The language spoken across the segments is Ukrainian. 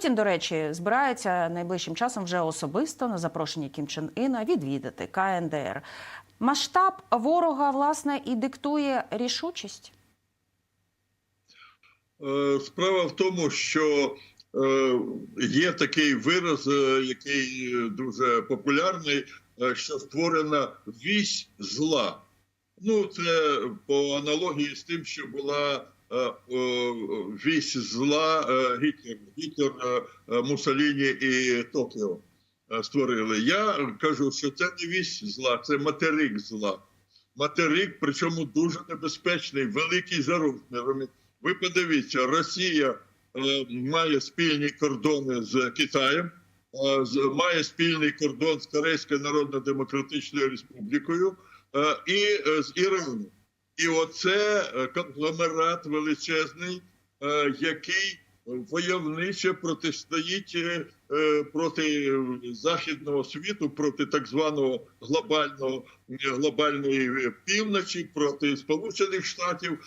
Путін, до речі, збирається найближчим часом вже особисто на запрошення Кім Чен Іна відвідати КНДР. Масштаб ворога власне і диктує рішучість. Е, Справа в тому, що е, є такий вираз, е, який дуже популярний, що створена вісь зла. Ну, це по аналогії з тим, що була вісь зла е, Гітлер, Гітлер, Муссоліні і Токіо створили. Я кажу, що це не вісь зла, це материк зла. Материк, причому дуже небезпечний, великий за розмірами. Ви подивіться, Росія е, має спільні кордони з Китаєм, е, має спільний кордон з Корейською Народно-Демократичною Республікою е, і з Іраном. І оце е, конгломерат величезний, е, який войовниче протистоїть е, проти західного світу, проти так званого глобального глобальної півночі, проти Сполучених Штатів.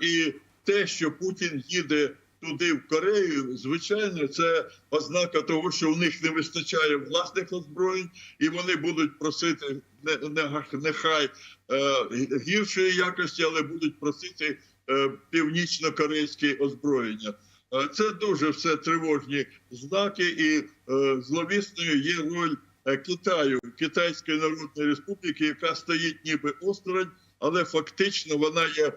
І те, що Путін їде туди, в Корею, звичайно, це ознака того, що в них не вистачає власних озброєнь, і вони будуть просити не, не, нехай е, гіршої якості, але будуть просити е, північно-корейське озброєння. Е, Це дуже все тривожні знаки, і зловісною є роль Китаю, Китайської Народної Республіки, яка стоїть ніби осторонь, але фактично вона є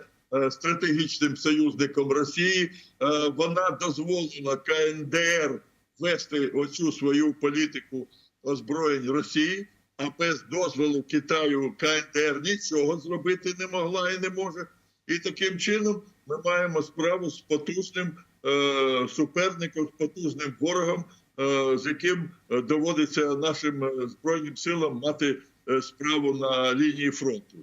стратегічним союзником Росії. Е, Вона дозволила КНДР вести оцю свою політику озброєнь Росії, а без дозволу Китаю КНДР нічого зробити не могла і не може. І таким чином ми маємо справу з потужним е, суперником, з потужним ворогом, е, з яким е, доводиться нашим е, збройним силам мати е, справу на лінії фронту.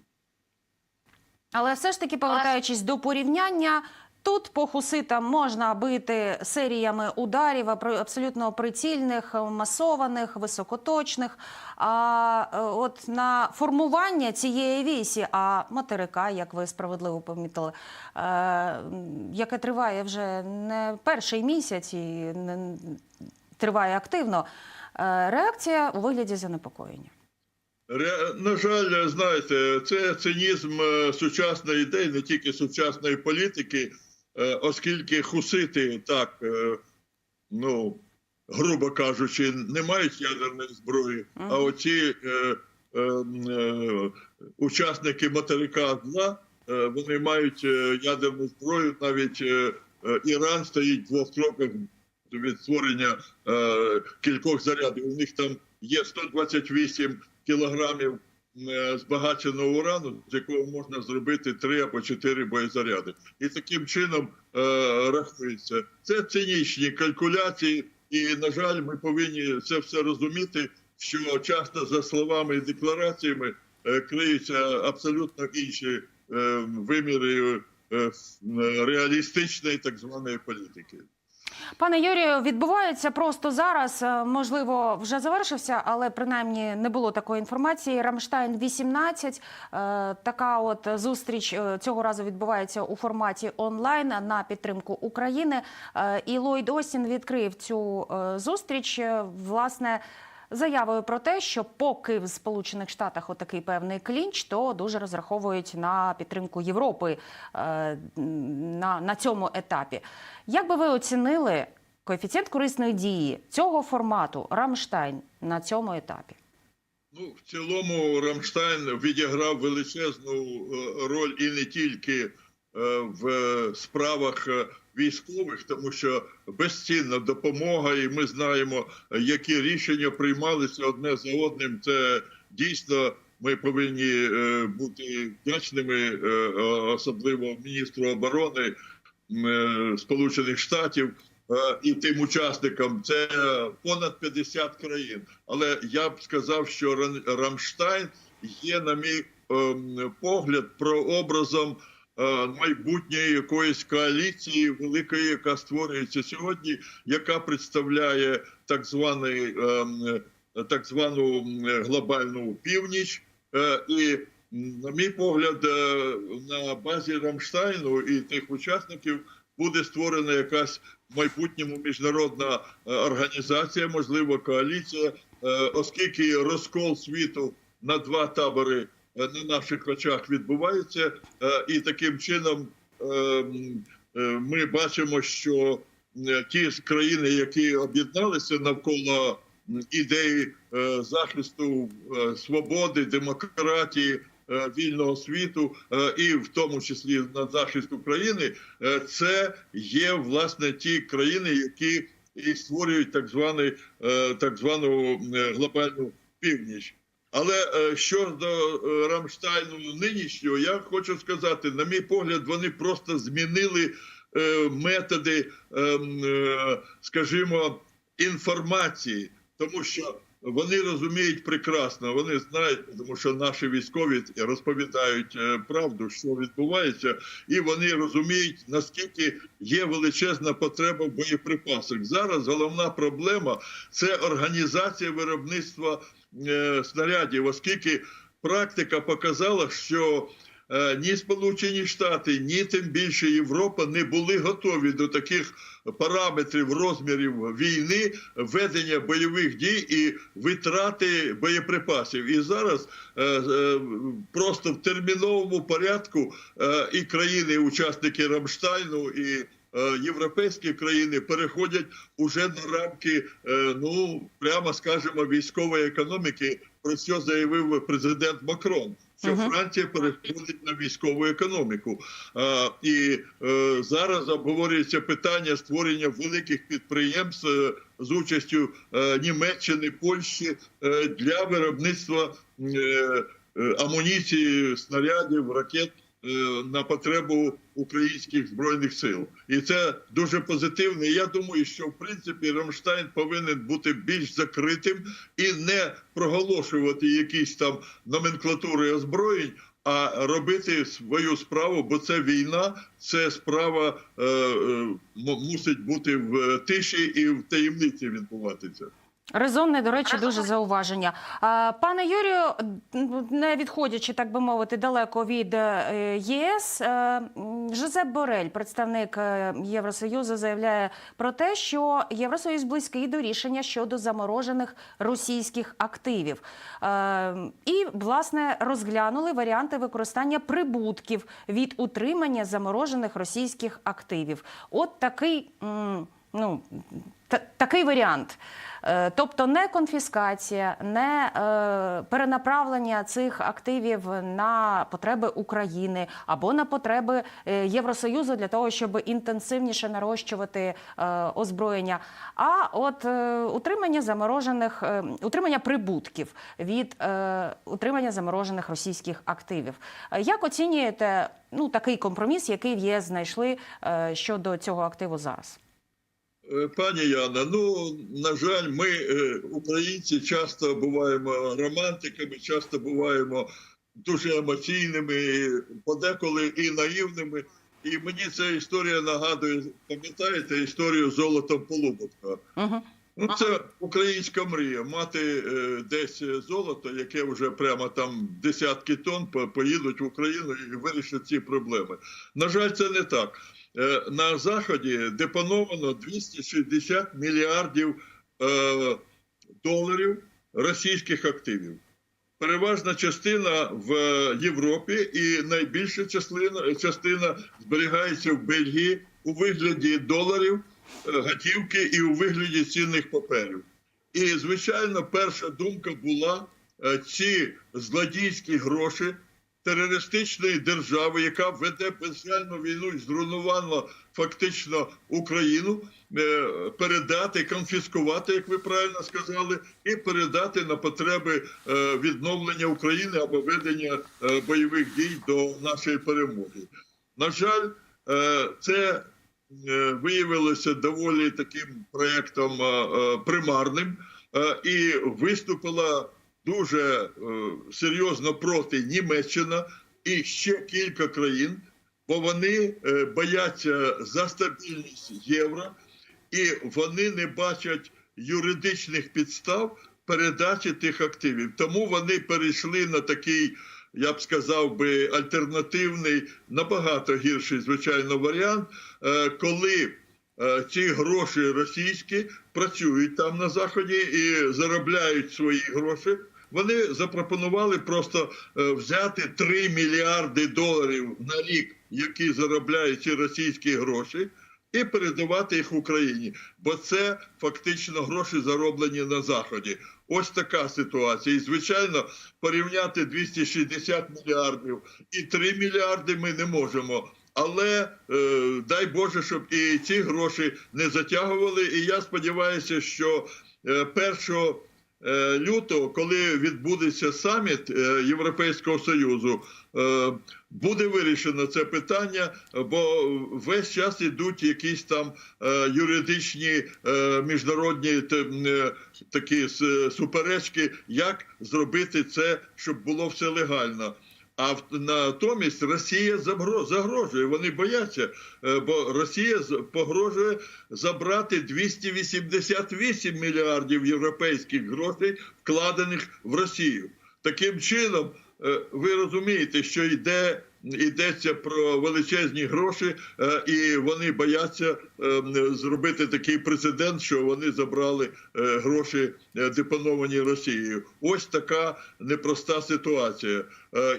Але все ж таки, повертаючись до порівняння, тут по хуситам можна бити серіями ударів абсолютно прицільних, масованих, високоточних. А е, от на формування цієї вісі, а материка, як ви справедливо помітили, е, яке триває вже не перший місяць і не триває активно, е, реакція у вигляді занепокоєння. На жаль, знаєте, це цинізм е, сучасної ідеї, не тільки сучасної політики, е, оскільки хусити так, е, ну грубо кажучи, не мають ядерної зброї, а оці е, е, е, учасники материка зла, вони мають ядерну зброю. Навіть е, Іран стоїть в двох кроках від створення е, кількох зарядів. У них там є 128 кілограмів е, збагаченого урану, з якого можна зробити три або чотири боєзаряди. І таким чином е, рахується. Це цинічні калькуляції, і, на жаль, ми повинні це все розуміти, що часто за словами і деклараціями е, криються абсолютно інші е, виміри е, реалістичної так званої політики. Пане Юрію, відбувається просто зараз. е, Можливо, вже завершився, але принаймні не було такої інформації. Рамштайн 18 е, Така от зустріч е, цього разу відбувається у форматі онлайн на підтримку України. І Ллойд Остін відкрив цю зустріч власне. Заявою про те, що поки в Сполучених Штатах отакий певний клінч, то дуже розраховують на підтримку Європи е, на, на цьому етапі. Як би ви оцінили коефіцієнт корисної дії цього формату Рамштайн на цьому етапі? Ну, в цілому Рамштайн відіграв величезну е, роль і не тільки е, в справах військових, тому що безцінна допомога, і ми знаємо, які рішення приймалися одне за одним. Це дійсно ми повинні е, бути вдячними, е, особливо міністру оборони е, Сполучених Штатів. І тим учасникам це понад 50 країн. Але я б сказав, що Рамштайн є, на мій ем, погляд, прообразом майбутньої якоїсь коаліції великої, яка створюється сьогодні, яка представляє так званий ем, так звану глобальну північ. Е, І, на мій погляд, е, на базі Рамштайну і тих учасників буде створена якась в майбутньому міжнародна е, організація, можливо, коаліція, е, оскільки розкол світу на два табори е, на наших очах відбувається, е, і таким чином е, м, е, ми бачимо, що е, ті країни, які об'єдналися навколо ідеї е, захисту е, свободи, демократії. е, Вільного світу е, і в тому числі на захист України, е, це є власне ті країни, які і створюють так званий е, так звану е, глобальну північ. Але е, щодо е, Рамштайну нинішнього, я хочу сказати, на мій погляд, вони просто змінили е, методи, е, м, е, скажімо, інформації, тому що вони розуміють прекрасно, вони знають, тому що наші військові розповідають е, правду, що відбувається, і вони розуміють, наскільки є величезна потреба в боєприпасах. Зараз головна проблема це організація виробництва е, снарядів, оскільки практика показала, що ні Сполучені Штати, ні тим більше Європа не були готові до таких параметрів розмірів війни, ведення бойових дій і витрати боєприпасів. І зараз е, е, просто в терміновому порядку е, і країни-учасники Рамштайну і е, європейські країни переходять уже на рамки, е, ну прямо скажемо, військової економіки. Про що заявив президент Макрон. Що Мгм. Франція переходить на військову економіку, а, і е, зараз обговорюється питання створення великих підприємств е, з участю е, Німеччини, Польщі е, для виробництва е, е, амуніції, снарядів, ракет на потребу українських збройних сил, і це дуже позитивно. І Я думаю, що в принципі Рамштайн повинен бути більш закритим і не проголошувати якісь там номенклатури озброєнь. А робити свою справу, бо це війна, це справа е, е, мусить бути в тиші і в таємниці відбуватися. Резонне, до речі, дуже зауваження. Пане Юрію, не відходячи, так би мовити, далеко від е, ЄС, е, Жозеп Борель, представник е, Євросоюзу, заявляє про те, що Євросоюз близький до рішення щодо заморожених російських активів. І, власне, розглянули варіанти використання прибутків від утримання заморожених російських активів. От такий. Ну, та- такий варіант. Е, Тобто не конфіскація, не е, перенаправлення цих активів на потреби України або на потреби е, Євросоюзу для того, щоб інтенсивніше нарощувати е, озброєння, а от е, утримання заморожених е, утримання прибутків від е, утримання заморожених російських активів. Як оцінюєте ну такий компроміс, який в ЄС знайшли е, щодо цього активу зараз? Е, Пані Яна, ну на жаль, ми, е, українці, часто буваємо романтиками, часто буваємо дуже емоційними, подеколи і наївними. І мені ця історія нагадує, пам'ятаєте історію з золотом Полуботка? Угу. Ну, це українська мрія. Мати е, десь золото, яке вже прямо там десятки тонн поїдуть в Україну і вирішать ці проблеми. На жаль, це не так. Е, на заході депоновано 260 мільярдів е, доларів російських активів. Переважна частина в Європі і найбільша частина, частина зберігається в Бельгії у вигляді доларів, е, готівки і у вигляді цінних паперів. І, звичайно, перша думка була е, ці злодійські гроші терористичної держави, яка веде безжальну війну і зруйнувала фактично Україну, е, передати, конфіскувати, як ви правильно сказали, і передати на потреби е, відновлення України або ведення е, бойових дій до нашої перемоги. На жаль, це виявилося доволі таким проєктом примарним і виступила дуже е, серйозно проти Німеччина і ще кілька країн, бо вони е, бояться за стабільність євро, і вони не бачать юридичних підстав передачі тих активів. Тому вони перейшли на такий я б сказав би, альтернативний, набагато гірший, звичайно, варіант, е, коли ці гроші російські працюють там на заході і заробляють свої гроші. Вони запропонували просто е, взяти 3 мільярди доларів на рік, які заробляють ці російські гроші, і передавати їх Україні, бо це фактично гроші зароблені на заході. Ось така ситуація. І звичайно, порівняти 260 мільярдів і 3 мільярди ми не можемо. Але е, дай Боже, щоб і ці гроші не затягували. І я сподіваюся, що е, першого лютого, коли відбудеться саміт е, Європейського союзу, е, буде вирішено це питання, бо весь час ідуть якісь там е, юридичні е, міжнародні е, такі суперечки, як зробити це, щоб було все легально. А натомість Росія загро- загрожує. Вони бояться, е, бо Росія погрожує забрати 288 мільярдів європейських грошей, вкладених в Росію. Таким чином, е, ви розумієте, що йде. Йдеться про величезні гроші, е, і вони бояться е, зробити такий прецедент, що вони забрали е, гроші е, депоновані Росією. Ось така непроста ситуація.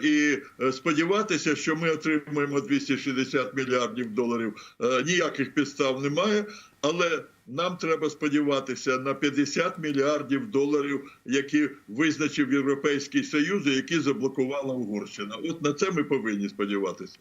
І сподіватися, що ми отримаємо 260 мільярдів доларів, ніяких підстав немає. Але нам треба сподіватися на 50 мільярдів доларів, які визначив Європейський Союз, і які заблокувала Угорщина. От на це ми повинні сподіватися.